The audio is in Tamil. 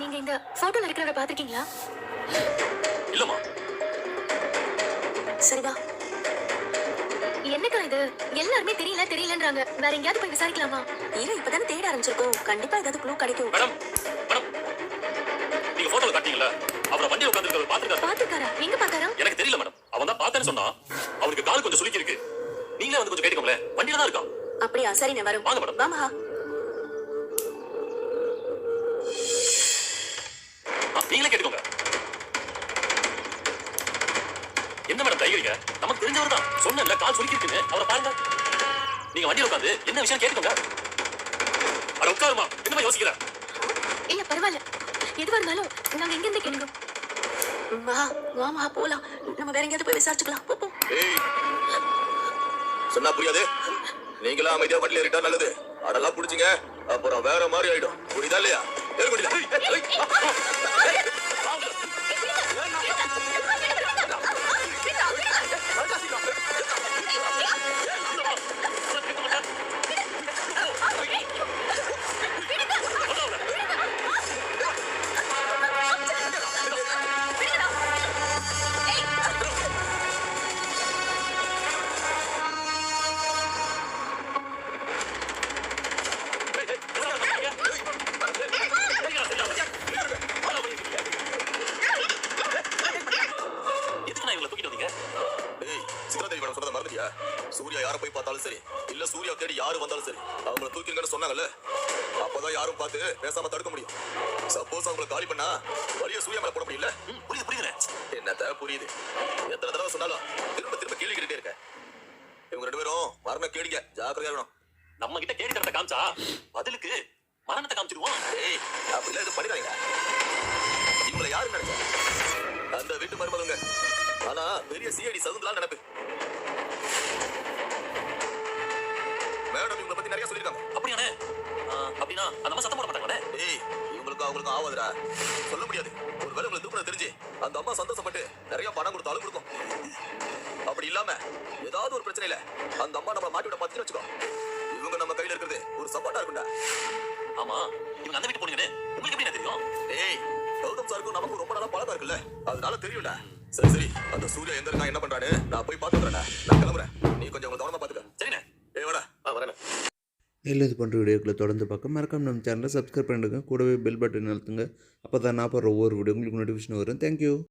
நீங்க இந்த போட்டோல இருக்கிறவரை பாத்திருக்கீங்களா இல்லம்மா. சரி வா. என்னக்கா இது? எல்லாருமே தெரியல தெரியலன்றாங்க. வேற எங்கேயாவது போய் விசாரிக்கலாமா? இரு இப்பதானே தேட ஆரம்பிச்சிருக்கோம். கண்டிப்பா ஏதாவது க்ளூ கிடைக்கும். மேடம் மேடம் நீங்க போட்டோல காட்டீங்கல்ல அவரை வண்டியில உட்காந்துருக்கிறத பாத்துருக்காரு பாத்துக்காரா எங்க பாத்தாரா எனக்கு தெரியல மேடம். அவன் தான் பார்த்தேன்னு சொன்னா அவனுக்கு கால் கொஞ்சம் சுளுக்கி இருக்கு நீங்களே வந்து கொஞ்சம் கேட்டுக்கோங்களே வண்டியில தான் இருக்கான். அப்படியா? சரி நான் வரும் வாங்க மேடம். வா நீங்களே கேட்டுக்கோங்க. என்ன மேடம் தைரியங்க நமக்கு தெரிஞ்சவர் தான். சொன்னேன்ல கால் இருக்குன்னு அவரை பாருங்க. நீங்க வண்டியில உட்காந்து என்ன விஷயம் கேட்டுக்கோங்க. அட உட்காருமா. என்னமா யோசிக்கிற? இல்ல பரவாயில்ல. எதுவா இருந்தாலும் நாங்க எங்க இருந்து கேளுங்க வா மகா போலாம். நம்ம வேற எங்கேயாவது போய் விசாரிச்சுக்கலாம். போ, போ. ஏய் சொன்னா புரியாது. நீங்களா அமைதியா வண்டியில ஏறிட்டா நல்லது. அடெல்லாம் புடிச்சிங்க. அப்புறம் வேற மாதிரி ஆயிடும். புரியுதா இல்லையா? ஏறு வண்டியில. எதுக்கு நான் இவங்களை தூக்கிட்டு வந்தீங்க ஏய் சித்ராதேவி மேடம் சொன்னதை மறந்துட்டியா? சூர்யா யாரை போய் பார்த்தாலும் சரி இல்ல சூர்யா தேடி யாரு வந்தாலும் சரி அவங்கள தூக்கிங்கன்னு சொன்னாங்கல்ல? அப்பதான் யாரும் பார்த்து பேசாம தடுக்க முடியும். சப்போஸ் அவங்கள காலி பண்ணா வழிய சூர்யா மேல போட முடியல புரியுது புரியுதுண்ணே என்னத்த புரியுது? எத்தனை தடவை சொன்னாலும் திரும்ப திரும்ப கேள்வி கேட்டுட்டே இருக்க. இவங்க ரெண்டு பேரும் மரண கேடிங்க. ஜாக்கிரதையா நம்ம கிட்ட கேடி தரத்தை காமிச்சா பதிலுக்கு மரணத்தை காமிச்சிருவோம் ஏய் அப்படிலாம் எதுவும் பண்ணிடாதீங்க. இவங்கள யாரு நினைச்சா? அந்த வீட்டு மருமகங்க. ஆனா பெரிய சிஐடி சகுந்தலா நினைப்பு. மேடம் இவங்கள பத்தி நிறைய சொல்லிருக்காங்க அப்படியாண்ணே? ஆ, அப்படின்னா அந்த மாதிரி சத்தம் போட மாட்டாங்களே? ஏய் இவங்களுக்கும் அவங்களுக்கும் ஆவாதுடா. சொல்ல முடியாது. ஒருவேளை உங்களை திருப்பணம் தெரிஞ்சு அந்த அம்மா சந்தோஷப்பட்டு நிறைய பணம் கொடுத்தாலும் கொடுக்கும். அப்படி இல்லாம ஏதாவது ஒரு பிரச்சனையில அந்த அம்மா நம்ம மாட்டி விட பார்த்துன்னு வச்சுக்கோ. இவங்க நம்ம கையில இருக்கிறது ஒரு சப்போர்ட்டா இருக்கும்டா. ஆமா இவங்க அந்த வீட்டு போனீங்கன்னு உங்களுக்கு எப்படி தெரியும்? ஏய் கௌதம் சாருக்கும் நமக்கும் ரொம்ப நாளா பழக்கம் இருக்குல்ல. அதனால தெரியும்டா. சரி சரி. அந்த சூர்யா எங்க இருக்கா என்ன பண்றானு நான் போய் பார்த்து நான் கிளம்புறேன். நீ கொஞ்சம் உங்களை கவனமா பாத்துக்க. சரிண்ணே? ஏய் வாடா. ஆ வரேன் இல்லை இது போன்ற வீடியோக்களை தொடர்ந்து பார்க்க மறக்காம நம்ம சேனலை சப்ஸ்கிரைப் பண்ணிடுங்க. கூடவே பெல் பட்டன் அழுத்துங்க. அப்போ தான் நான் போடுற ஒவ்வொரு வீடியோ உங்களுக்கு நோட்டிஃபிகேஷன் வரும். தேங்க்யூ